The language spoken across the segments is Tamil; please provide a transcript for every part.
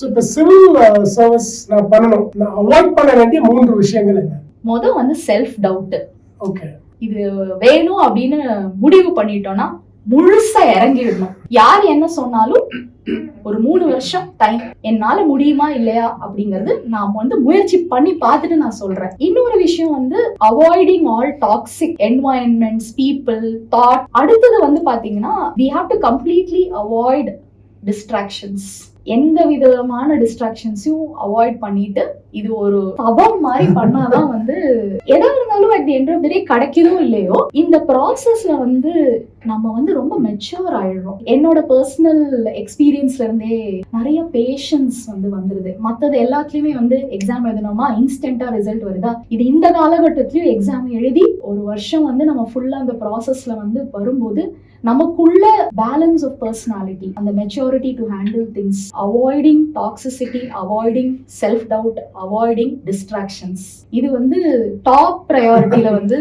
ஸோ இப்போ சிவில் சர்வீஸ் நான் பண்ணணும். நான் அவாய்ட் பண்ண வேண்டிய மூன்று விஷயங்கள் என்ன? மொதல் வந்து செல்ஃப் டவுட் ஓகே இது வேணும் அப்படின்னு முடிவு பண்ணிட்டோம்னா முழுசா இறங்கிடணும். யார் என்ன சொன்னாலும் ஒரு மூணு வருஷம் டைம் என்னால முடியுமா இல்லையா அப்படிங்கறது நான் வந்து முயற்சி பண்ணி பார்த்துட்டு நான் சொல்றேன். இன்னொரு விஷயம் வந்து avoiding all toxic environments people that அடுத்தது வந்து பாத்தீங்கன்னா we have to completely avoid distractions எந்த விதமான டிஸ்ட்ராக்ஷன்ஸையும் அவாய்ட் பண்ணிட்டு இது ஒரு தவம் மாதிரி பண்ணாதான் வந்து எதா இருந்தாலும் at the end of the day கிடைக்குதோ இல்லையோ இந்த ப்ராசஸ்ல வந்து நம்ம வந்து ரொம்ப மெச்சூர் ஆயிடுறோம். என்னோட பர்சனல் எக்ஸ்பீரியன்ஸ்ல இருந்தே நிறைய பேஷன்ஸ் வந்து வந்துருது. மத்தது எல்லாத்துலயுமே வந்து எக்ஸாம் எழுதணுமா? இன்ஸ்டன்டா ரிசல்ட் வருதா? இது இந்த காலகட்டத்திலயும் எக்ஸாம் எழுதி ஒரு வருஷம் வந்து நம்ம ஃபுல்லா அந்த ப்ராசஸ்ல வந்து வரும்போது நமக்குள்ள பேலன்ஸ் ஆஃப் பர்சனாலிட்டி அந்த maturity to handle things avoiding toxicity avoiding self doubt avoiding distractions இது வந்து டாப் ப்ரையாரிட்டியில வந்து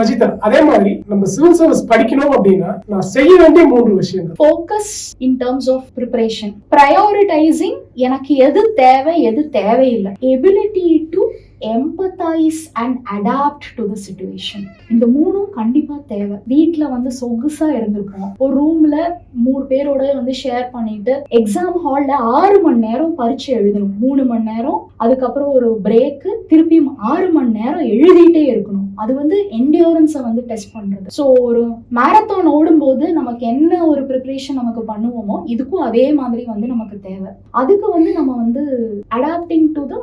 ரஜிதா அதே மாதிரி நம்ம சிவில் சர்வீஸ் படிக்கணும் அப்படின்னா நான் செய்ய வேண்டிய மூன்று விஷயங்கள். Focus in terms of preparation prioritising எனக்கு எது தேவை எது தேவையில்லை. Ability to empathise and adapt to the situation இந்த மூணும் கண்டிப்பா தேவை. வீட்ல வந்து சொகுசா இருந்திருப்போம் ஒரு ரூம்ல பேரோட வந்து ஷேர் பண்ணிட்டு எக்ஸாம் ஹால்ல ஆறு மணி நேரம் பரீட்சை எழுதணும். மூணு மணி நேரம் அதுக்கப்புறம் ஒரு பிரேக்கு திருப்பியும் ஆறு மணி நேரம் எழுதிட்டே இருக்கணும். அது வந்து என்டியூரன்ஸை வந்து டெஸ்ட் பண்றது. ஸோ ஒரு மேரத்தான் ஓடும்போது நமக்கு என்ன ஒரு ப்ரிப்பரேஷன் நமக்கு பண்ணுவோமோ இதுக்கும் அதே மாதிரி வந்து நமக்கு தேவை. அதுக்கு வந்து நம்ம வந்து adapting to the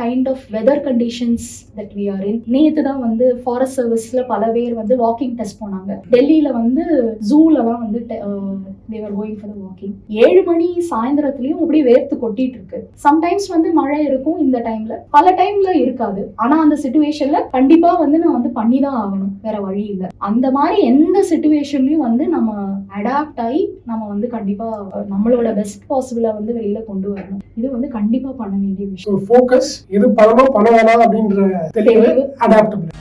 kind of weather conditions that we are in நேத்து தான் வந்து ஃபாரஸ்ட் சர்வீஸ்ல பல பேர் வந்து வாக்கிங் டெஸ்ட் போனாங்க. டெல்லியில வந்து ஜூல தான் வந்து they were going for the walking ஏழு மணி சாயந்தரத்துலயும் அப்படியே வேர்த்து கொட்டிட்டு இருக்கு. சம்டைம்ஸ் வந்து மழை இருக்கும் இந்த டைம்ல பல டைம்ல இருக்காது. ஆனா அந்த சுச்சுவேஷன்ல கண்டிப்பா வந்து நான் வந்து பண்ணி தான் ஆகணும். வேற வழி இல்லை. அந்த மாதிரி எந்த சுச்சுவேஷன்லயும் வந்து நம்ம அடாப்ட் ஆகி நம்ம வந்து கண்டிப்பா நம்மளோட பெஸ்ட் பாசிபிளா வந்து வெளியில கொண்டு வரணும். இது வந்து கண்டிப்பா பண்ண வேண்டிய விஷயம். ஃபோக்கஸ் எது பண்ணணும் பண்ண வேணாம் அப்படின்ற தெளிவு. அடாப்டபிள்